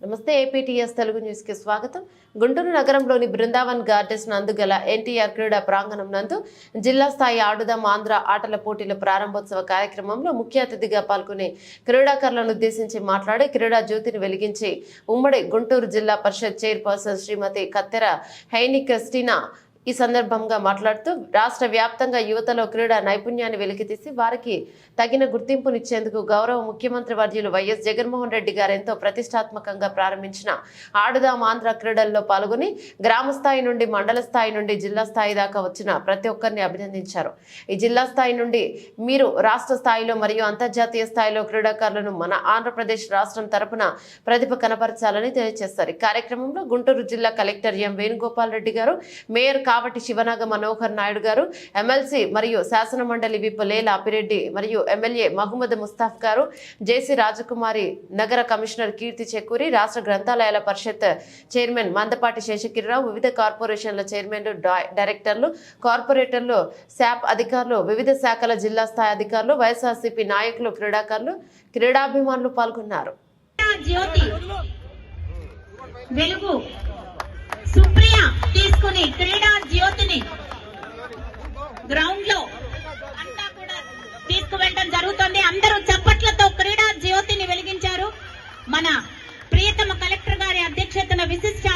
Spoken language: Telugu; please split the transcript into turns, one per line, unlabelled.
నమస్తే ఏపీటీఎస్ తెలుగు న్యూస్కి స్వాగతం. గుంటూరు నగరంలోని బృందావన్ గార్డెన్స్ నందు గల ఎన్టీఆర్ క్రీడా ప్రాంగణం నందు జిల్లా స్థాయి ఆడుదాం ఆంధ్ర ఆటల పోటీల ప్రారంభోత్సవ కార్యక్రమంలో ముఖ్య అతిథిగా పాల్గొనే క్రీడాకారులను ఉద్దేశించి మాట్లాడి క్రీడా జ్యోతిని వెలిగించి ఉమ్మడి గుంటూరు జిల్లా పరిషత్ చైర్పర్సన్ శ్రీమతి కత్తెర హైని క్రిస్టినా ఈ సందర్భంగా మాట్లాడుతూ రాష్ట్ర వ్యాప్తంగా యువతలో క్రీడా నైపుణ్యాన్ని వెలికితీసి వారికి తగిన గుర్తింపునిచ్చేందుకు గౌరవ ముఖ్యమంత్రి వర్యులు వైఎస్ జగన్మోహన్ రెడ్డి గారు ఎంతో ప్రతిష్టాత్మకంగా ప్రారంభించిన ఆడుదాం ఆంధ్ర క్రీడల్లో పాల్గొని గ్రామ స్థాయి నుండి మండల స్థాయి నుండి జిల్లా స్థాయి దాకా వచ్చిన ప్రతి ఒక్కరిని అభినందించారు. ఈ జిల్లా స్థాయి నుండి మీరు రాష్ట్ర స్థాయిలో మరియు అంతర్జాతీయ స్థాయిలో క్రీడాకారులను మన ఆంధ్రప్రదేశ్ రాష్ట్రం తరపున ప్రతిభ కనపరచాలని తెలియజేస్తారు. ఈ కార్యక్రమంలో గుంటూరు జిల్లా కలెక్టర్ ఎం వేణుగోపాల్ రెడ్డి గారు మేయర్ కాబట్టి శివనాగ మనోహర్ నాయుడు గారు ఎమ్మెల్సీ మరియు శాసన మండలి విప్ లేల అపిరెడ్డి మరియు ఎమ్మెల్యే మహమ్మద్ ముస్తాఫ్ గారు జేసీ రాజకుమారి నగర కమిషనర్ కీర్తి చెక్కూరి రాష్ట్ర గ్రంథాలయాల పరిషత్ చైర్మన్ మందపాటి శేషగిరిరావు వివిధ కార్పొరేషన్ల చైర్మన్లు డైరెక్టర్లు కార్పొరేటర్లు శాప్ అధికారులు వివిధ శాఖల జిల్లా స్థాయి అధికారులు వైఎస్ఆర్సీపీ నాయకులు క్రీడాకారులు క్రీడాభిమానులు పాల్గొన్నారు.
తీసుకుని క్రీడా జ్యోతిని గ్రౌండ్లో అంతా కూడా తీసుకువెళ్ళడం జరుగుతుంది. అందరూ చప్పట్లతో క్రీడా జ్యోతిని వెలిగించారు. మన ప్రియతమ కలెక్టర్ గారి అధ్యక్షతన విశిష్ట